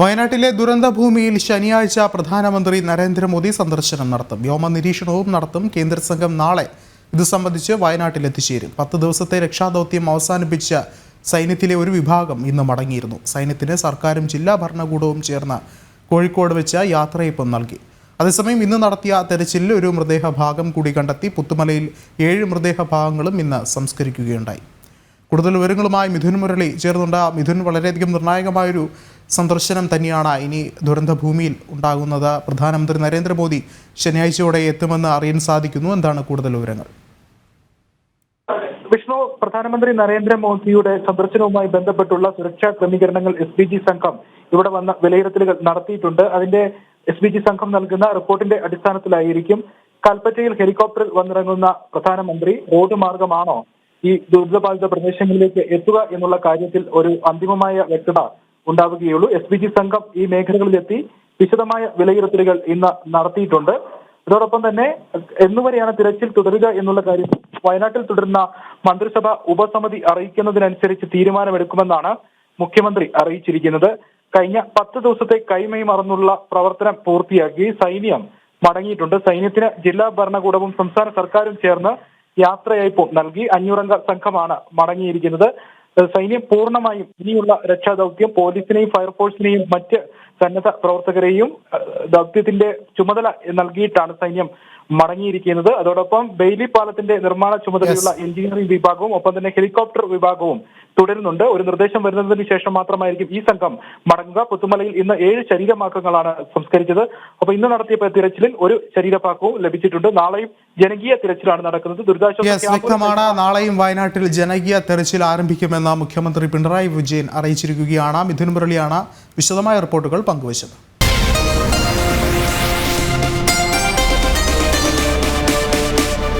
വയനാട്ടിലെ ദുരന്തഭൂമിയിൽ ശനിയാഴ്ച പ്രധാനമന്ത്രി നരേന്ദ്രമോദി സന്ദർശനം നടത്തും. വ്യോമ നിരീക്ഷണവും നടത്തും. കേന്ദ്ര സംഘം നാളെ ഇത് സംബന്ധിച്ച് വയനാട്ടിൽ എത്തിച്ചേരും. പത്ത് ദിവസത്തെ രക്ഷാദൗത്യം അവസാനിപ്പിച്ച സൈന്യത്തിലെ ഒരു വിഭാഗം ഇന്ന് മടങ്ങിയിരുന്നു. സൈന്യത്തിന് സർക്കാരും ജില്ലാ ഭരണകൂടവും ചേർന്ന് കോഴിക്കോട് വെച്ച യാത്രയപ്പം നൽകി. അതേസമയം ഇന്ന് നടത്തിയ തെരച്ചിലിൽ ഒരു മൃതദേഹ ഭാഗം കൂടി കണ്ടെത്തി. പുത്തുമലയിൽ ഏഴ് മൃതദേഹ ഭാഗങ്ങളും ഇന്ന് സംസ്കരിക്കുകയുണ്ടായി. കൂടുതൽ വിവരങ്ങളുമായി മിഥുൻ മുരളി. ചേർന്നുണ്ട് മിഥുൻ. വളരെയധികം നിർണായകമായൊരു സന്ദർശനം തന്നെയാണ് ഇനി ദുരന്തഭൂമിയിൽ ഉണ്ടാകുന്നത്. പ്രധാനമന്ത്രി നരേന്ദ്രമോദി ശനിയാഴ്ചയോടെ എത്തുമെന്ന് അറിയാൻ സാധിക്കുന്നു. എന്താണ് കൂടുതൽ വിവരങ്ങൾ? വിഷ്ണു പ്രധാനമന്ത്രി നരേന്ദ്രമോദിയുടെ സന്ദർശനവുമായി ബന്ധപ്പെട്ടുള്ള സുരക്ഷാ ക്രമീകരണങ്ങൾ എസ് ബി ജി സംഘം ഇവിടെ വന്ന വിലയിരുത്തലുകൾ നടത്തിയിട്ടുണ്ട്. അതിന്റെ എസ് ബി ജി സംഘം നൽകുന്ന റിപ്പോർട്ടിന്റെ അടിസ്ഥാനത്തിലായിരിക്കും കൽപ്പറ്റയിൽ ഹെലികോപ്റ്ററിൽ വന്നിറങ്ങുന്ന പ്രധാനമന്ത്രി റോഡ് മാർഗമാണോ ഈ ദുരിതബാധിത പ്രദേശങ്ങളിലേക്ക് എത്തുക എന്നുള്ള കാര്യത്തിൽ ഒരു അന്തിമമായ വ്യക്തത ഉണ്ടാവുകയുള്ളൂ. എസ് പി ജി സംഘം ഈ മേഖലകളിലെത്തി വിശദമായ വിലയിരുത്തലുകൾ ഇന്ന് നടത്തിയിട്ടുണ്ട്. അതോടൊപ്പം തന്നെ എന്നുവരെയാണ് തിരച്ചിൽ തുടരുക എന്നുള്ള കാര്യം വയനാട്ടിൽ തുടരുന്ന മന്ത്രിസഭ ഉപസമിതി അറിയിക്കുന്നതിനനുസരിച്ച് തീരുമാനമെടുക്കുമെന്നാണ് മുഖ്യമന്ത്രി അറിയിച്ചിരിക്കുന്നത്. കഴിഞ്ഞ പത്ത് ദിവസത്തെ കൈമൈ മറന്നുള്ള പ്രവർത്തനം പൂർത്തിയാക്കി സൈന്യം മടങ്ങിയിട്ടുണ്ട്. സൈന്യത്തിന് ജില്ലാ ഭരണകൂടവും സംസ്ഥാന സർക്കാരും ചേർന്ന് യാത്രയയപ്പും നൽകി അഞ്ഞൂറംഗ സംഘമാണ് മടങ്ങിയിരിക്കുന്നത്. സൈന്യം പൂർണമായും ഇനിയുള്ള രക്ഷാദൗത്യം പോലീസിനെയും ഫയർഫോഴ്സിനെയും മറ്റ് സന്നദ്ധ പ്രവർത്തകരെയും ദൗത്യത്തിന്റെ ചുമതല നൽകിയിട്ടാണ് സൈന്യം മടങ്ങിയിരിക്കുന്നത്. അതോടൊപ്പം ബെയിലി പാലത്തിന്റെ നിർമ്മാണ ചുമതലയുള്ള എഞ്ചിനീയറിംഗ് വിഭാഗവും ഒപ്പം തന്നെ ഹെലികോപ്റ്റർ വിഭാഗവും തുടരുന്നുണ്ട്. ഒരു നിർദ്ദേശം വരുന്നതിന് ശേഷം മാത്രമായിരിക്കും ഈ സംഘം മടങ്ങുക. പുത്തുമലയിൽ ഇന്ന് ഏഴ് ശരീരമാക്കങ്ങളാണ് സംസ്കരിച്ചത്. അപ്പൊ ഇന്ന് നടത്തിയ തിരച്ചിലിൽ ഒരു ശരീരഭാഗവും ലഭിച്ചിട്ടുണ്ട്. നാളെയും ജനകീയ തിരച്ചിലാണ് നടക്കുന്നത്. ദുരിതാശ്വാസ വ്യക്തമാണ്. നാളെയും വയനാട്ടിൽ ജനകീയ തെരച്ചിൽ ആരംഭിക്കുമെന്ന് മുഖ്യമന്ത്രി പിണറായി വിജയൻ അറിയിച്ചിരിക്കുകയാണ്. മിഥുൻ മുരളിയാണ് വിശദമായ റിപ്പോർട്ടുകൾ പങ്കുവച്ചത്.